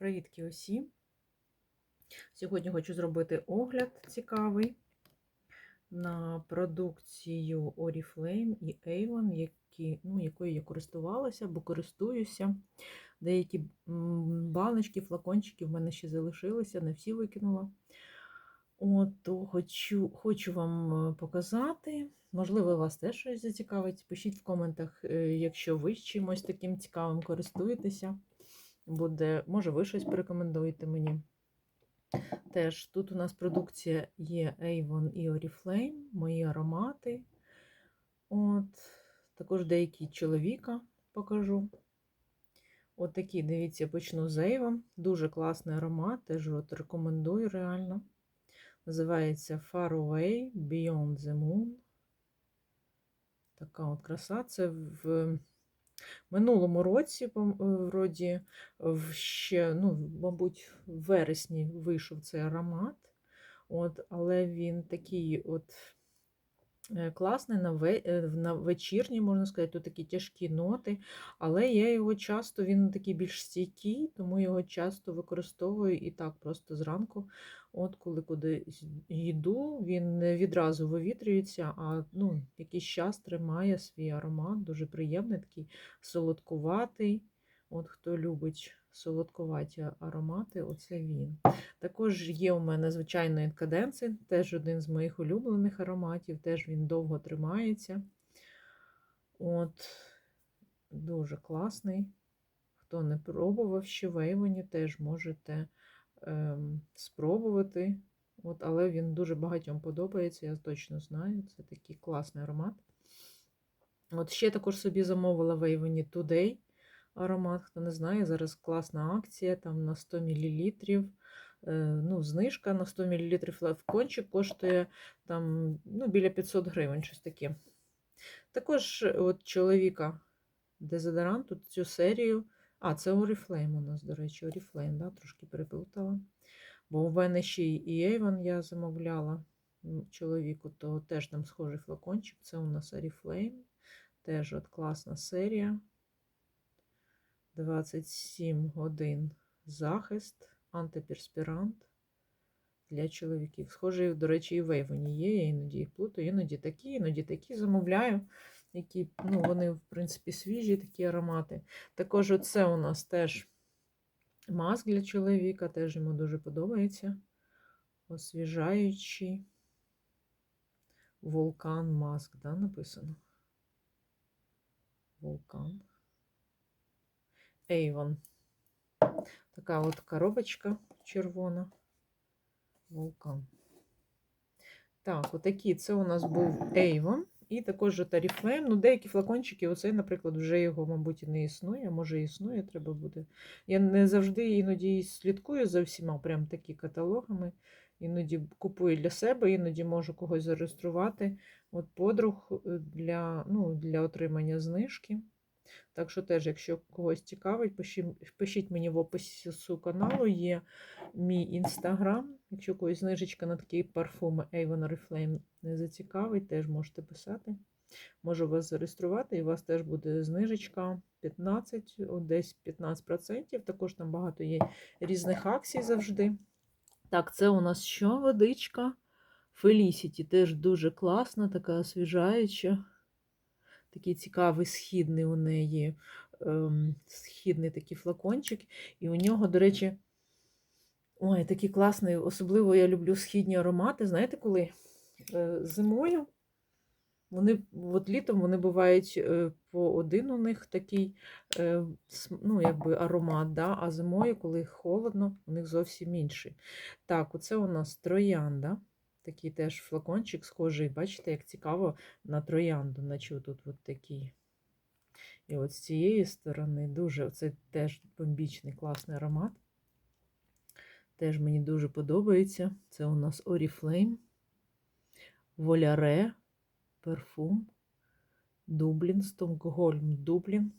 Привітки усім! Сьогодні хочу зробити огляд цікавий на продукцію Oriflame і Avon, які, ну, якою я користувалася або користуюся. Деякі баночки, флакончики в мене ще залишилися, не всі викинула. От, то хочу, хочу вам е, показати. Можливо, вас теж щось зацікавить. Пишіть в коментах, е, якщо ви чимось таким цікавим користуєтеся буде, може, ви щось порекомендуєте мені. Теж тут у нас продукція є Avon і Oriflame, мої аромати. От, Також деякі чоловіка покажу. От такі, дивіться, почну з Avon. Дуже класний аромат, теж от рекомендую реально. Називається Far Away Beyond the Moon. Така от краса. Це в минулому році, вроді, ще, ну, мабуть, в вересні вийшов цей аромат. От, але він такий от е, класний на, е, на вечірній, можна сказати, тут такі тяжкі ноти. Але я його часто, він такий більш стійкий, тому його часто використовую і так просто зранку. От коли кудись йду, він не відразу вивітрюється, а ну, якийсь час тримає свій аромат, дуже приємний, такий солодкуватий. От Хто любить солодкуваті аромати, оце він. Також є у мене звичайно інкаденци, теж один з моїх улюблених ароматів, теж він довго тримається. От, Дуже класний. Хто не пробував ще в Avon, теж можете ем, спробувати. От, але він дуже багатьом подобається, я точно знаю. Це такий класний аромат. От ще також собі замовила в Avon Today аромат. Хто не знає, зараз класна акція там на 100 мл. Ну, знижка на 100 мл флакончик коштує там, ну, біля 500 гривень, щось таке. Також от чоловіка дезодорант, тут цю серію. А, це Oriflame у нас, до речі, Oriflame, да, трошки переплутала. Бо у мене ще і Avon я замовляла чоловіку, то теж там схожий флакончик. Це у нас Oriflame. Теж от класна серія. 27 годин захист, антиперспірант для чоловіків. Схожий, до речі, і в Avon є, я іноді їх плутаю, іноді такі, іноді такі замовляю, які, ну, вони, в принципі, свіжі такі аромати. Також оце у нас теж маск для чоловіка, теж йому дуже подобається. Освіжаючий вулкан маск, да, написано? Вулкан. Avon. Така от коробочка червона. Вулкан. Так, отакі. Це у нас був Avon. І також Oriflame. Ну, деякі флакончики, оцей, наприклад, вже його, мабуть, не існує. Може, і існує, треба буде. Я не завжди іноді слідкую за всіма, прям такі каталогами. Іноді купую для себе, іноді можу когось зареєструвати. От подруг е, для, ну, для отримання знижки. Так що теж, якщо когось цікавить, пишіть, пишіть мені в описі каналу, є мій інстаграм. Якщо когось знижечка на такі парфуми Avon Oriflame не зацікавить, теж можете писати. Можу вас зареєструвати, і у вас теж буде знижечка 15, десь 15%. Також там багато є різних акцій завжди. Так, це у нас що? Водичка. Felicity теж дуже класна, така освіжаюча. Такий цікавий східний у неї ем, східний такий флакончик. І у нього, до речі, ой, такий класний, особливо я люблю східні аромати. Знаєте, коли е, зимою, вони, от літом вони бувають е, по один у них такий е, ну, якби аромат, да? а зимою, коли холодно, у них зовсім інший. Так, оце у нас троянда. Такий теж флакончик схожий, бачите, як цікаво на троянду, наче тут от такий. І от з цієї сторони дуже це теж бомбічний класний аромат. Теж мені дуже подобається. Це у нас Oriflame, Воляре, парфум, Дублін, Стонгольм, Дублін.